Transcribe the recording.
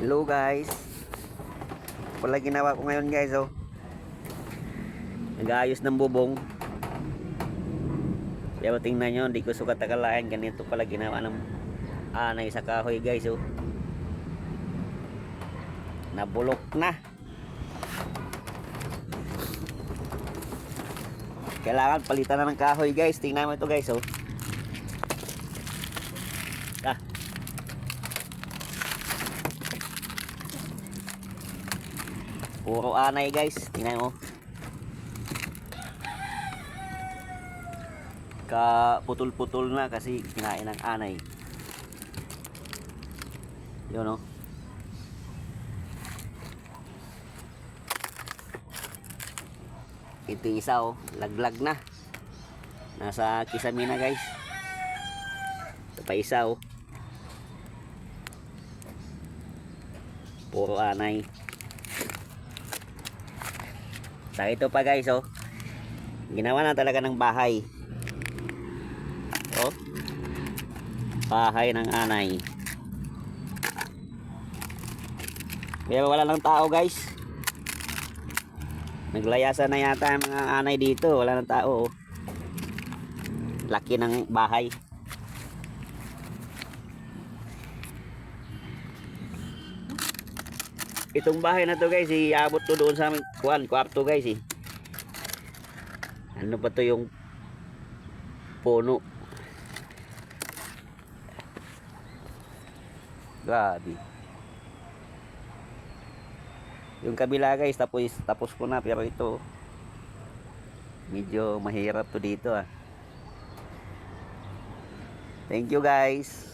Hello guys. Wala ginawa ko ngayon guys oh. Nag-aayos ng bubong. Kaya tingnan nyo, hindi ko sukat akalain. Ganito pala ginawa ng anay sa kahoy guys oh. Nabulok na. Kailangan palitan na ng kahoy guys. Tingnan mo ito guys oh. Ah. Puro anay guys. Tingnan mo. Ka putol-putol na kasi kinain ng anay. Yun oh. Ito yung isa oh. Laglag na. Nasa kisamina guys. Ito pa isa oh. Puro anay. Sa ito pa guys oh. Ginawa na talaga ng bahay. Oh. Bahay ng anay. Kaya wala lang tao guys. Naglayasan na yata ang mga anay dito. Wala nang tao oh. Laki ng bahay. Itong bahay na to guys, iabot to doon sa aming kuan, kwarto guys eh. Ano ba to yung puno? Grabe. Yung kabila guys, tapos tapos ko na pero ito medyo mahirap to dito ah. Thank you guys.